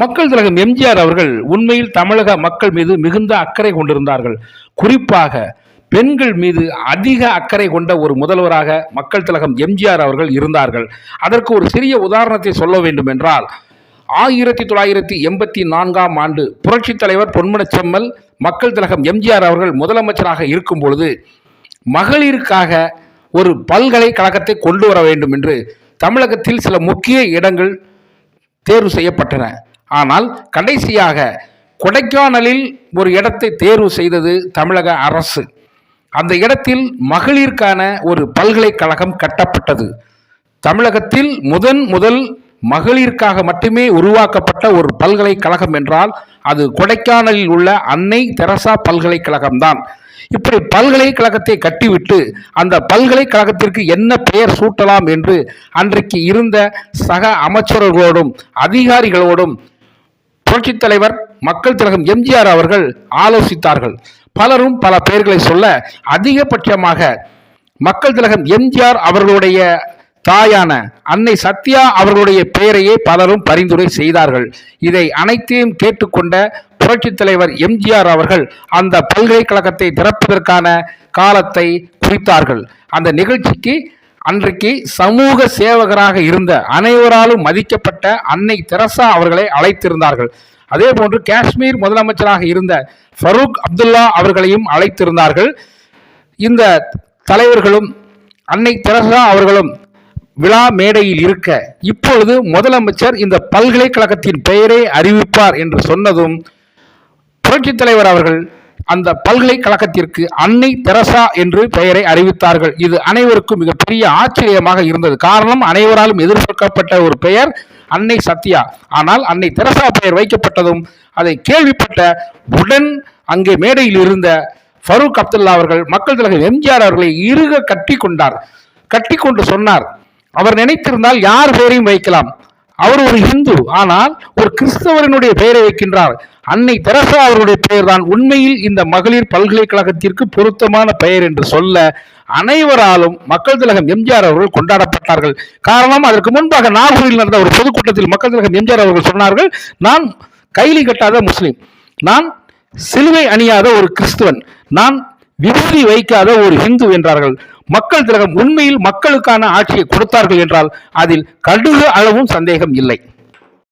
மக்கள் திலகம் எம்ஜிஆர் அவர்கள் உண்மையில் தமிழக மக்கள் மீது மிகுந்த அக்கறை கொண்டிருந்தார்கள். குறிப்பாக பெண்கள் மீது அதிக அக்கறை கொண்ட ஒரு முதல்வராக மக்கள் திலகம் எம்ஜிஆர் அவர்கள் இருந்தார்கள். அதற்கு ஒரு சிறிய உதாரணத்தை சொல்ல வேண்டும் என்றால் ஆயிரத்தி தொள்ளாயிரத்தி எண்பத்தி நான்காம் ஆண்டு புரட்சித் தலைவர் பொன்முனச்செம்மல் மக்கள் திலகம் எம்ஜிஆர் அவர்கள் முதலமைச்சராக இருக்கும் பொழுது மகளிருக்காக ஒரு பல்கலைக்கழகத்தை கொண்டு வர வேண்டும் என்று தமிழகத்தில் சில முக்கிய இடங்கள் தேர்வு செய்யப்பட்டன. ஆனால் கடைசியாக கொடைக்கானலில் ஒரு இடத்தை தேர்வு செய்தது தமிழக அரசு. அந்த இடத்தில் மகளிருக்கான ஒரு பல்கலைக்கழகம் கட்டப்பட்டது. தமிழகத்தில் முதன் முதல் மகளிருக்காக மட்டுமே உருவாக்கப்பட்ட ஒரு பல்கலைக்கழகம் என்றால் அது கொடைக்கானலில் உள்ள அன்னை தெரசா பல்கலைக்கழகம்தான் இப்படி பல்கலைக்கழகத்தை கட்டிவிட்டு அந்த பல்கலைக்கழகத்திற்கு என்ன பெயர் சூட்டலாம் என்று அன்றைக்கு இருந்த சக அமைச்சர்களோடும் அதிகாரிகளோடும் புரட்சித் தலைவர் மக்கள் திலகம் எம்ஜிஆர் அவர்கள் ஆலோசித்தார்கள். பலரும் பல பெயர்களை சொல்ல அதிகபட்சமாக மக்கள் திலகம் எம்ஜிஆர் அவர்களுடைய தாயான அன்னை சத்யா அவர்களுடைய பெயரையே பலரும் பரிந்துரை செய்தார்கள். இதை அனைத்தையும் கேட்டுக்கொண்ட புரட்சித் தலைவர் எம்ஜிஆர் அவர்கள் அந்த பல்கலைக்கழகத்தை திறப்பதற்கான காலத்தை குறித்தார்கள். அந்த நிகழ்ச்சிக்கு அன்றைக்கு சமூக சேவகராக இருந்த அனைவராலும் மதிக்கப்பட்ட அன்னை தெரசா அவர்களை அழைத்திருந்தார்கள். அதே போன்று காஷ்மீர் முதலமைச்சராக இருந்த ஃபரூக் அப்துல்லா அவர்களையும் அழைத்திருந்தார்கள். இந்த தலைவர்களும் அன்னை தெரசா அவர்களும் விழா மேடையில் இருக்க இப்பொழுது முதலமைச்சர் இந்த பல்கலைக்கழகத்தின் பெயரை அறிவிப்பார் என்று சொன்னதும் புரட்சித் தலைவர் அவர்கள் அந்த பல்கலைக்கழகத்திற்கு அன்னை தெரசா என்று பெயரை அறிவித்தார்கள். இது அனைவருக்கும் மிகப்பெரிய ஆச்சரியமாக இருந்தது. காரணம் அனைவராலும் எதிர்பார்க்கப்பட்ட ஒரு பெயர் அன்னை சத்யா. ஆனால் அன்னை தெரசா பெயர் வைக்கப்பட்டதும் அதை கேள்விப்பட்ட உடன் அங்கே மேடையில் இருந்த ஃபரூக் அப்துல்லா அவர்கள் மக்கள் தலைவர் எம்ஜிஆர் அவர்களை இறுக கட்டி கொண்டார் கட்டி கொண்டு சொன்னார். அவர் நினைத்திருந்தால் யார் பேரையும் வைக்கலாம். அவர் ஒரு இந்து ஆனால் ஒரு கிறிஸ்தவரனுடைய பெயரை வைக்கின்றார். அன்னை தெரசா அவருடைய பெயர் தான் உண்மையில் இந்த மகளிர் பல்கலைக்கழகத்திற்கு பொருத்தமான பெயர் என்று சொல்ல அனைவராலும் மக்கள் திலகம் எம்ஜிஆர் அவர்கள் கொண்டாடப்பட்டார்கள். காரணம் அதற்கு முன்பாக நாகூரில் நடந்த ஒரு பொதுக்கூட்டத்தில் மக்கள் திலகம் எம்ஜிஆர் அவர்கள் சொன்னார்கள் நான் கைலி கட்டாத முஸ்லீம். நான் சிலுவை அணியாத ஒரு கிறிஸ்துவன். நான் விபூதி வைக்காத ஒரு இந்து என்றார்கள். மக்கள் திலகம் உண்மையில் மக்களுக்கான ஆட்சியை கொடுத்தார்கள் என்றால் அதில் கடுகு அளவும் சந்தேகம் இல்லை.